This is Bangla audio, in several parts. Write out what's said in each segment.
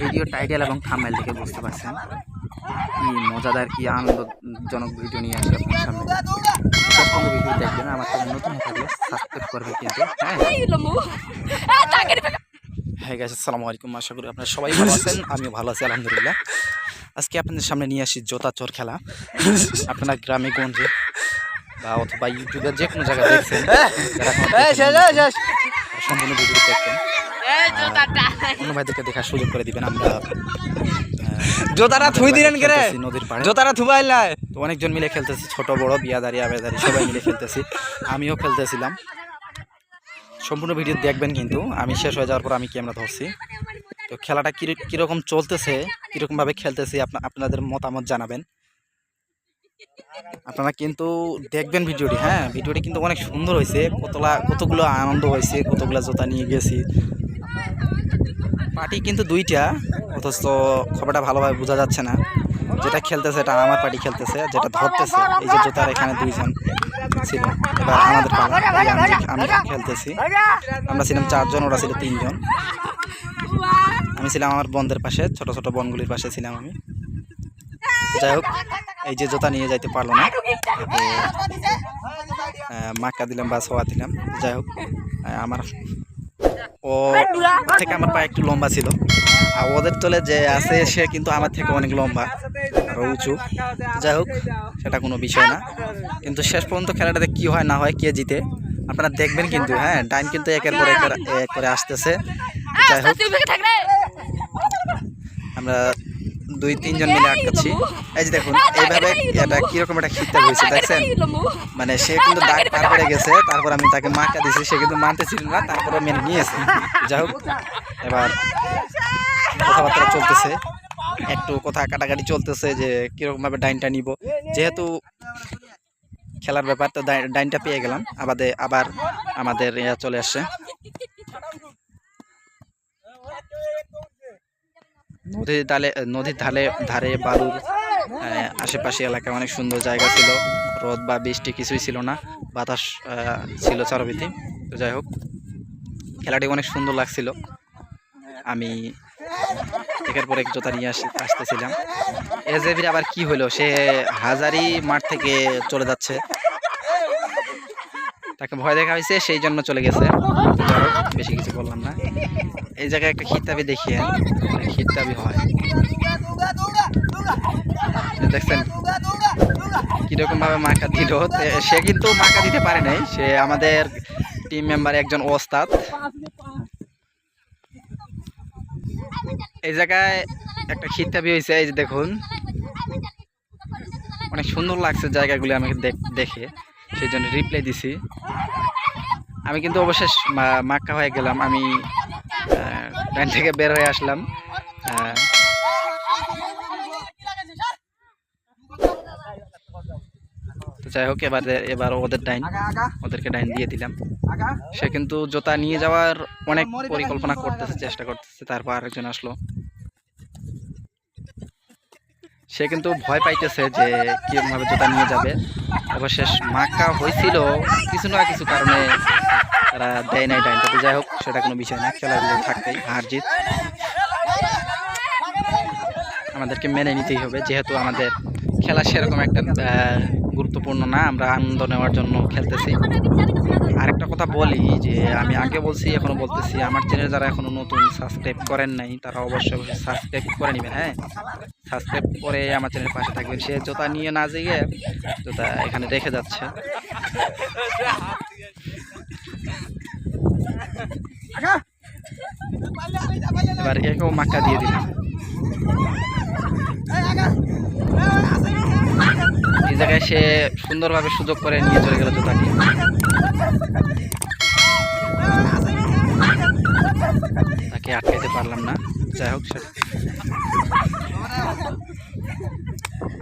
ভিডিও টাইটেল এবং থাম্বনেল থেকে বুঝতে পারছেন। কি মজাদার কি আনন্দজনক ভিডিও নিয়ে আসে আপনার সামনে। পর্যন্ত ভিডিও দেখবেন আমার চ্যানেল নতুন থাকলে সাবস্ক্রাইব করবে কিন্তু হ্যাঁ? হ্যাঁ গাছ আসসালামু আলাইকুম আশা করি আপনারা সবাই ভালো আছেন আমিও ভালো আছি আলহামদুলিল্লাহ। আজকে আপনাদের সামনে নিয়ে আসি জোতা চোর খেলা। আপনারা গ্রামে গঞ্জে বা অথবা ইউটিউবে যে কোনো জায়গায় দেখছেন সম্পূর্ণ ভিডিও দেখবেন অন্য ভাইদেরকে দেখার সুযোগ করে দিবেন আমরা। জোতারা থুই দিলেন কে রে নদীর পাড়ে। জোতারা থুবাইলাই তো অনেকজন মিলে খেলতেছি ছোট বড় বিয়াদারি আবেদারি সবাই মিলে খেলতেছি। আমিও খেলতেছিলাম। সম্পূর্ণ ভিডিও দেখবেন কিন্তু। আমি শেষ হয়ে যাওয়ার পর আমি ক্যামেরা ধরছি? তো খেলাটা কির- কীরকম চলতেছে কিরকমভাবে খেলতেছি আপনা- আপনাদের মতামত জানাবেন। আপনারা কিন্তু দেখবেন ভিডিওটি হ্যাঁ? ভিডিওটি কিন্তু অনেক সুন্দর হয়েছে। কতলা কতগুলো আনন্দ হয়েছে কতগুলো জোতা নিয়ে গেছি। পার্টি কিন্তু দুইটা, অথচ খবরটা ভালোভাবে বোঝা যাচ্ছে না। যেটা খেলতেছে এটা আমার পার্টি খেলতেছে, যেটা ধরতেছে, এই যে জোতার এখানে দুইজন ছিল। এবার আমাদের আমি খেলতেছি, আমরা ছিলাম চারজন, ওরা ছিল তিনজন। আমি ছিলাম আমার বন্ধের পাশে, ছোট ছোট বনগুলির পাশে ছিলাম আমি। যাই হোক, এই যে জোতা নিয়ে যাইতে পারল না। মাক্কা দিলাম বা সোয়া দিলাম। যাই হোক আমার ও থেকে আমার পায়ে একটু লম্বা ছিল। আর ওদের তলে যে আছে সে কিন্তু আমার থেকে অনেক লম্বা আরও উঁচু। যাই হোক সেটা কোনো বিষয় না। কিন্তু শেষ পর্যন্ত খেলাটাতে কি হয় না হয় কে জিতে আপনারা দেখবেন কিন্তু হ্যাঁ টাইম কিন্তু একের পর এক করে- আসতেছে। যাই হোক। আমরা দুই তিনজন মিলে আটকাচ্ছি এই যে দেখুন এইভাবে এটা কীরকম একটা খিতে হয়েছে দেখছেন? মানে সে কিন্তু দাগ পার করে গেছে তারপর আমি তাকে মাকা দিছি সে কিন্তু মানতেছিল না তারপরে মেনে নিয়েছে যাই হোক এবার কথাবার্তা চলতেছে। একটু কথা কাটাকাটি চলতেছে যে কীরকম ভাবে ডাইনটা নিব। যেহেতু খেলার ব্যাপার তো ডাইনটা পেয়ে গেলাম। আবাদে আবার আমাদের ইয়া চলে আসছে। নদীর ধারে নদীর ধারে ধারে, বালুর আশেপাশে এলাকায় অনেক সুন্দর জায়গা ছিল। রোদ বা বৃষ্টি কিছুই ছিল না, বাতাস ছিল চারবিতি তো যাই হোক, খেলাটি অনেক সুন্দর লাগছিল। আমি একের পর এক জোতা নিয়ে আসি, আসতেছিলাম। এজেবির আবার কি হলো? সে হাজারি মাঠ থেকে চলে যাচ্ছে। তাকে ভয় দেখা হয়েছে, সেই জন্য চলে গেছে। বেশি কিছু বললাম না। এই জায়গায় একটা খিতাবি দেখিয়ে খিতাবি হয়। দেখছেন? কীরকম ভাবে মাকা দিল। সে কিন্তু মাকা দিতে পারে নাই। সে আমাদের টিম মেম্বার একজন ওস্তাদ। এই জায়গায় একটা খিতাবি হয়েছে এই যে দেখুন। অনেক সুন্দর লাগছে জায়গাগুলি আমাকে দেখে সেই জন্য রিপ্লাই দিছি। আমি কিন্তু অবশেষ মাক্কা হয়ে গেলাম। আমি ডাইন থেকে বের হয়ে আসলাম। যাই হোক, এবার এবার ওদের ডাইন ওদেরকে ডাইন দিয়ে দিলাম। সে কিন্তু জোতা নিয়ে যাওয়ার অনেক পরিকল্পনা করতেছে, চেষ্টা করতেছে, তারপর আরেকজন আসলো। সে কিন্তু ভয় পাইতেছে যে কিরকমভাবে জোতা নিয়ে যাবে। অবশেষ মাক্কা হয়েছিল কিছু না কিছু কারণে তারা দেয় নাই ডাইন তো যাই হোক, সেটা কোনো বিষয় না, খেলাগুলো থাকতেই হার জিত। আমাদেরকে মেনে নিতেই হবে, যেহেতু আমাদের খেলা সেরকম একটা গুরুত্বপূর্ণ না, আমরা আনন্দ নেওয়ার জন্য খেলতেছি। আরেকটা কথা বলি যে আমি আগে বলছি, এখনও বলতেছি, আমার চ্যানেল যারা এখনও নতুন সাবস্ক্রাইব করেন নাই, তারা অবশ্যই সাবস্ক্রাইব করে নেবেন হ্যাঁ? সাবস্ক্রাইব করে আমার চ্যানেলের পাশে থাকবেন। সে জোতা নিয়ে না যেয়ে জোতা এখানে রেখে যাচ্ছে। এবার একেও মাক্কা দিয়ে দিলাম। জায়গায় সে সুন্দরভাবে সুযোগ করে নিয়ে চলে গেল জোতা নিয়ে তাকে আটকাইতে পারলাম না। যাই হোক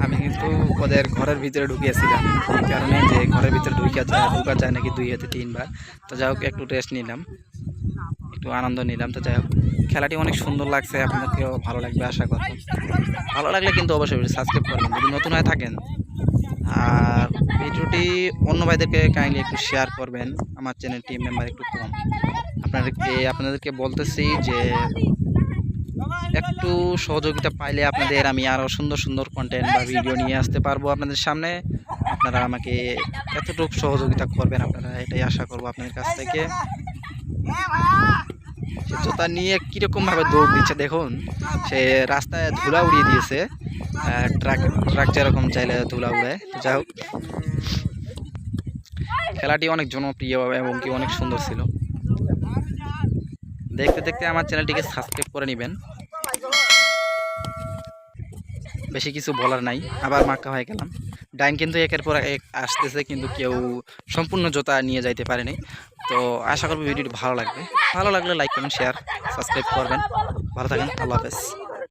আমি কিন্তু ওদের ঘরের ভিতরে ঢুকিয়েছিলাম। এই কারণে যে ঘরের ভিতরে ঢুকে যায় ঢুকা যায় নাকি দুই হাতে তিনবার। তো যাই হোক, একটু রেস্ট নিলাম। একটু আনন্দ নিলাম। তো যাই হোক, খেলাটি অনেক সুন্দর লাগছে। আপনাদেরকেও ভালো লাগবে আশা করতাম ভালো লাগলে কিন্তু অবশ্যই সাবস্ক্রাইব করবেন। যদি নতুন হয়ে থাকেন আর ভিডিওটি অন্য ভাইদেরকে কাইন্ডলি একটু শেয়ার করবেন, আমার চ্যানেল টিম মেম্বার একটু কম। আপনাদেরকে আপনাদেরকে বলতেছি যে একটু সহযোগিতা পাইলে আপনাদের আমি আরও সুন্দর সুন্দর কন্টেন্ট বা ভিডিও নিয়ে আসতে পারব আপনাদের সামনে। আপনারা আমাকে এতটুকু সহযোগিতা করবেন, আপনারা এটাই আশা করব আপনাদের কাছ থেকে। সে জুতা নিয়ে কীরকমভাবে দৌড় দিচ্ছে দেখুন। সে রাস্তায় ধুলা উড়িয়ে দিয়েছে। ট্রাক ট্রাক যেরকম চাইলে ধুলা উড়ে। তো যাই হোক। খেলাটি অনেক জনপ্রিয় এবং কি অনেক সুন্দর ছিল। দেখতে দেখতে আমার চ্যানেলটিকে সাবস্ক্রাইব করে নেবেন। বেশি কিছু বলার নাই। আবার মাক্কা হয়ে গেলাম। ডাইন কিন্তু একের পর এক আসতেছে, কিন্তু কেউ সম্পূর্ণ জোতা নিয়ে যাইতে পারেনি। তো আশা করব ভিডিওটি ভালো লাগবে। ভালো লাগলে লাইক কমেন্ট শেয়ার সাবস্ক্রাইব করবেন। ভালো থাকেন, আল্লাহ হাফেজ।